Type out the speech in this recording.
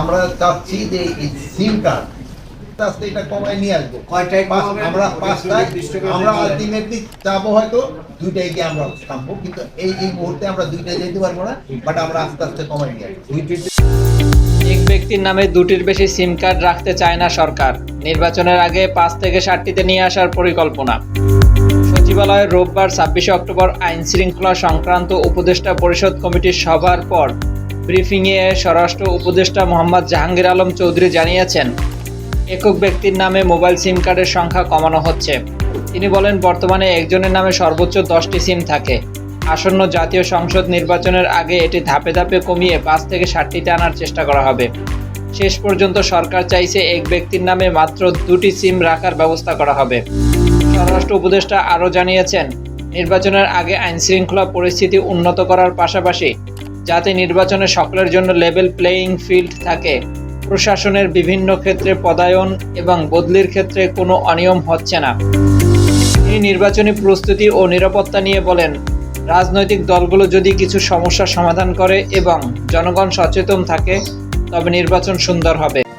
আমরা চাচ্ছি যে এই সিম কার্ড আস্তে আস্তে এটা কমায় নিয়ে আসব। কয়টায় আমরা পাঁচটায় আমরা আলটিমেটলি চাবো হয়তো দুইটাই গিয়ে আমরা থামবো কিন্তু এই এই মুহূর্তে আমরা দুইটাই যেতে পারব না বাট আমরা আস্তে আস্তে কমায় নিয়ে আসব। এক ব্যক্তির নামে দুটির বেশি সিম কার্ড রাখতে চায় না সরকার। নির্বাচনের আগে পাঁচ থেকে ষাটটিতে নিয়ে আসার পরিকল্পনা। সচিবালয়ের রোববার ছাব্বিশে অক্টোবর আইন শৃঙ্খলা সংক্রান্ত উপদেষ্টা পরিষদ কমিটির সভার পর ব্রিফিংয়ে স্বরাষ্ট্র উপদেষ্টা মোহাম্মদ জাহাঙ্গীর আলম চৌধুরী জানিয়েছেন, একক ব্যক্তির নামে মোবাইল সিম কার্ডের সংখ্যা কমানো হচ্ছে। তিনি বলেন, বর্তমানে একজনের নামে সর্বোচ্চ দশটি সিম থাকে। আসন্ন জাতীয় সংসদ নির্বাচনের আগে এটি ধাপে ধাপে কমিয়ে পাঁচ থেকে ষাটটিতে আনার চেষ্টা করা হবে। শেষ পর্যন্ত সরকার চাইছে এক ব্যক্তির নামে মাত্র দুটি সিম রাখার ব্যবস্থা করা হবে। স্বরাষ্ট্র উপদেষ্টা আরও জানিয়েছেন, নির্বাচনের আগে আইনশৃঙ্খলা পরিস্থিতি উন্নত করার পাশাপাশি যাতে নির্বাচনে সকলের জন্য লেভেল প্লেয়িং ফিল্ড থাকে। প্রশাসনের বিভিন্ন ক্ষেত্রে পদায়ন এবং বদলির ক্ষেত্রে কোনো অনিয়ম হচ্ছে না। তিনি নির্বাচনী প্রস্তুতি ও নিরাপত্তা নিয়ে বলেন, রাজনৈতিক দলগুলো যদি কিছু সমস্যা সমাধান করে এবং জনগণ সচেতন থাকে, তবে নির্বাচন সুন্দর হবে।